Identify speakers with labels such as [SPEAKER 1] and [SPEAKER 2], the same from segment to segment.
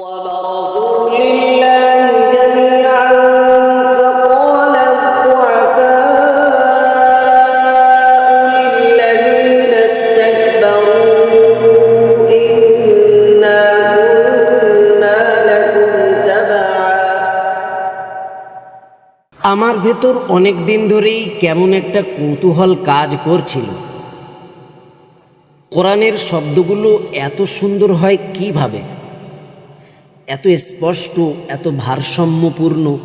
[SPEAKER 1] আমার ভেতর অনেক দিন ধরেই কেমন একটা কৌতূহল কাজ করছিল। কোরআনের শব্দগুলো এত সুন্দর হয় কীভাবে? এত স্পষ্ট, এত ভারসাম্যপূর্ণ।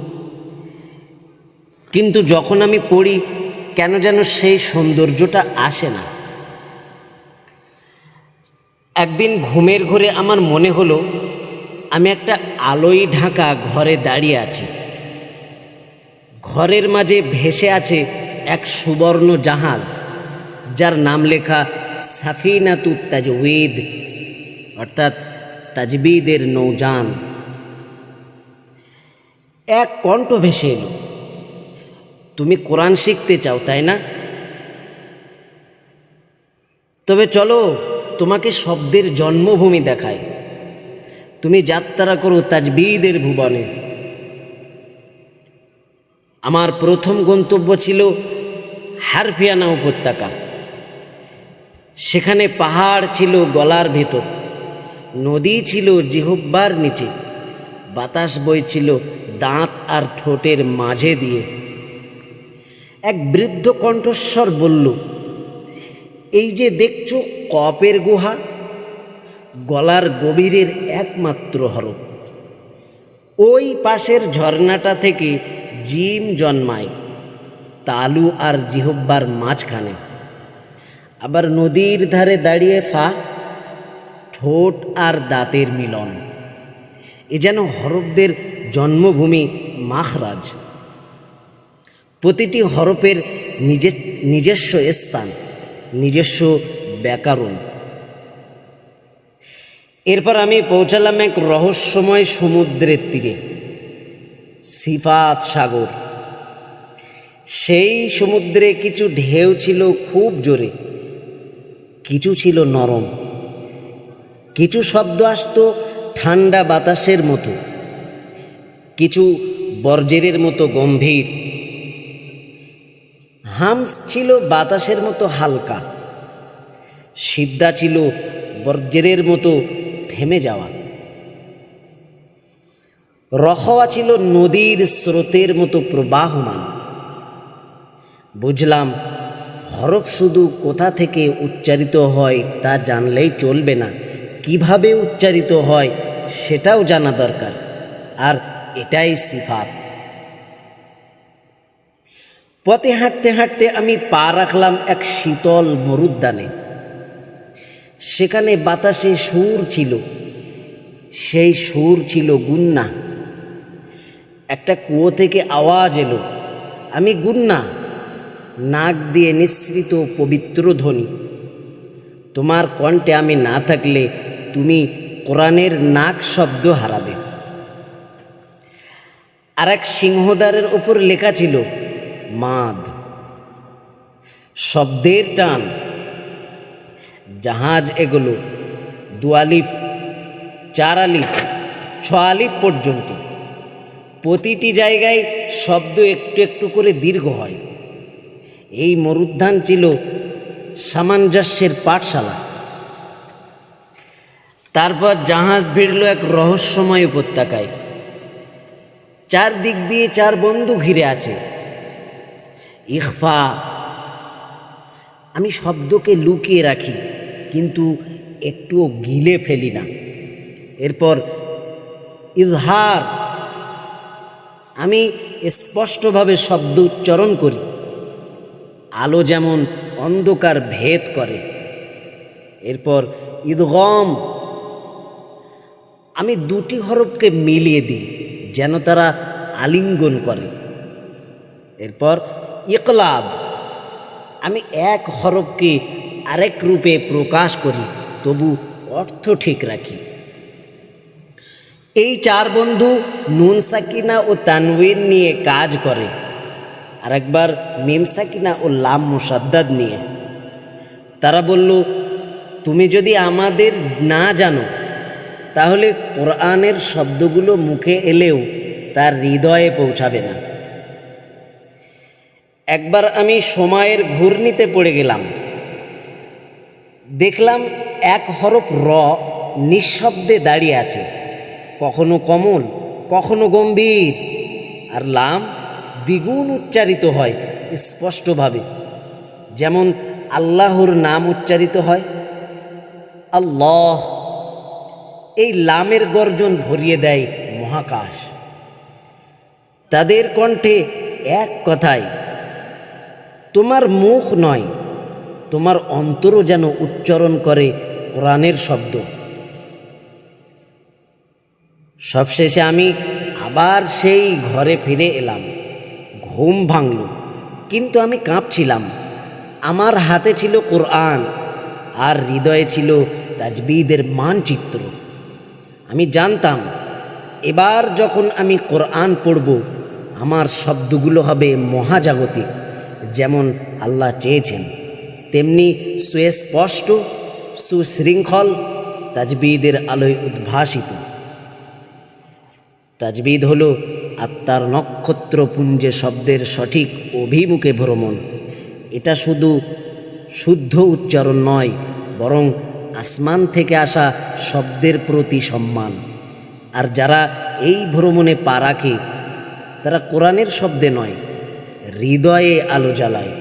[SPEAKER 1] কিন্তু যখন আমি পড়ি, কেন যেন সেই সৌন্দর্যটা আসে না। একদিন ঘুমের ঘরে আমার মনে হলো, আমি একটা আলোয় ঢাকা ঘরে দাঁড়িয়ে আছি। ঘরের মাঝে ভেসে আছে এক সুবর্ণ জাহাজ, যার নাম লেখা সাফিনাতু তাজউদ অর্থাৎ তাজবিদের নৌযান। এক কণ্ঠ ভেসে এলো। তুমি কোরআন শিখতে চাও, তাই না? তবে চলো, তোমাকে শব্দের জন্মভূমি দেখায় তুমি যাত্রা করো তাজবিদের ভুবনে। আমার প্রথম গন্তব্য ছিল হারফিয়ানা উপত্যকা। সেখানে পাহাড় ছিল গলার ভেতর। নদী ছিল জিহব্বার নিচে। বাতাস বইছিল দাঁত আর ঠোঁটের মাঝে দিয়ে। এক বৃদ্ধ কণ্ঠস্বর বলল, এই যে দেখছ কপের গুহা, গলার গভীরের একমাত্র হরফ ওই পাশের ঝর্ণাটা থেকে জিম জন্মায়, তালু আর জিহব্বার মাঝখানে। আবার নদীর ধারে দাঁড়িয়ে ফা ঠোঁট আর দাঁতের মিলন। এ যেন হরফদের জন্মভূমি মাখরাজ। প্রতিটি হরফের নিজে, নিজস্ব স্থান, নিজস্ব ব্যাকরণ। এরপর আমি পৌঁছালাম এক রহস্যময় সমুদ্রের তীরে, সিফাত সাগর। সেই সমুদ্রে কিছু ঢেউ ছিল খুব জোরে, কিছু ছিল নরম। কিছু শব্দ আসতো ঠান্ডা বাতাসের মতো। কিছু বর্জেরের মতো গম্ভীর। হামস ছিল বাতাসের মতো হালকা। সিদ্ধা ছিল বর্জেরের মতো থেমে যাওয়া। রখওয়া ছিল নদীর স্রোতের মতো প্রবাহমান। বুঝলাম, হরফ শুধু কোথা থেকে উচ্চারিত হয় তা জানলেই চলবে না। কীভাবে উচ্চারিত হয় সেটাও জানা দরকার। আর এটাই সিফাত। পথে হাঁটতে হাঁটতে আমি পা রাখলাম এক শীতল মরুদ্যানে। সেখানে বাতাসে সুর ছিল। সেই সুর ছিল গুন্না। একটা কুয়ো থেকে আওয়াজ এলো। আমি গুন্না, নাক দিয়ে নিঃসৃত পবিত্র ধ্বনি। তোমার কণ্ঠে আমি না থাকলে তুমি কোরআনের নাক শব্দ হারাবে। আর এক সিংহদ্বারের ওপর লেখা ছিল, মাদ। শব্দের টান, জাহাজ এগুলো দুয়ালিফ চার আলিফ, ছ আলিফ পর্যন্ত। প্রতিটি জায়গায় শব্দ একটু একটু করে দীর্ঘ হয়। এই মরুদ্যান ছিল সামঞ্জস্যের পাঠশালা। তারপর জাহাজ ভিড়ল এক রহস্যময় উপত্যকায়। চার দিক দিয়ে চার বন্ধু ঘিরে আছে। ইখফা, আমি শব্দকে লুকিয়ে রাখি, কিন্তু একটুও গিলে ফেলি না। এরপর, ইজহার, আমি স্পষ্টভাবে শব্দ উচ্চারণ করি। আলো যেমন অন্ধকার ভেদ করে। এরপর ঈদগম আমি দুটি হরফকে মিলিয়ে দিই, যেন তারা আলিঙ্গন করে। এরপর ইকলাব। আমি এক হরফকে আরেক রূপে প্রকাশ করি, তবু অর্থ ঠিক রাখি। এই চার বন্ধু নুন সাকিনা ও তানওয়িন নিয়ে কাজ করে আর একবার মিম সাকিনা ও লাম মুসাদ্দাদ নিয়ে। তারা বলল, তুমি যদি আমাদের না জানো তাহলে কোরআনের শব্দগুলো মুখে এলেও তার হৃদয়ে পৌঁছাবে না। একবার আমি সময়ের ঘূর্ণিতে পড়ে গেলাম। দেখলাম এক হরফ র নিঃশব্দে দাঁড়িয়ে আছে। কখনো কমল, কখনো গম্ভীর। আর লাম দ্বিগুণ উচ্চারিত হয় স্পষ্টভাবে। যেমন আল্লাহর নাম উচ্চারিত হয়, আল্লাহ এই লামের গর্জন ভরিয়ে দেয় মহাকাশ। তাদের কণ্ঠে এক কথায় তোমার মুখ নয়, তোমার অন্তরও যেন উচ্চারণ করে কোরআনের শব্দ। সবশেষে আমি আবার সেই ঘরে ফিরে এলাম, ঘুম ভাঙল, কিন্তু আমি কাঁপছিলাম। আমার হাতে ছিল কোরআন, আর হৃদয়ে ছিল তাজবিদের মানচিত্র। আমি জানতাম, এবার যখন আমি কোরআন পড়ব, আমার শব্দগুলো হবে মহাজাগতিক, যেমন আল্লাহ চেয়েছেন। তেমনি সুস্পষ্ট, সুশৃঙ্খল, তাজবিদের আলোয় উদ্ভাসিত। তাজবিদ হল আত্মার নক্ষত্রপুঞ্জে শব্দের সঠিক অভিমুখে ভ্রমণ। এটা শুধু শুদ্ধ উচ্চারণ নয়, বরং আসমান থেকে আসা শব্দের প্রতি সম্মান। আর যারা এই ভ্রমণে পা রাখে, তারা কোরআনের শব্দে নয়, হৃদয়ে আলো জ্বালায়।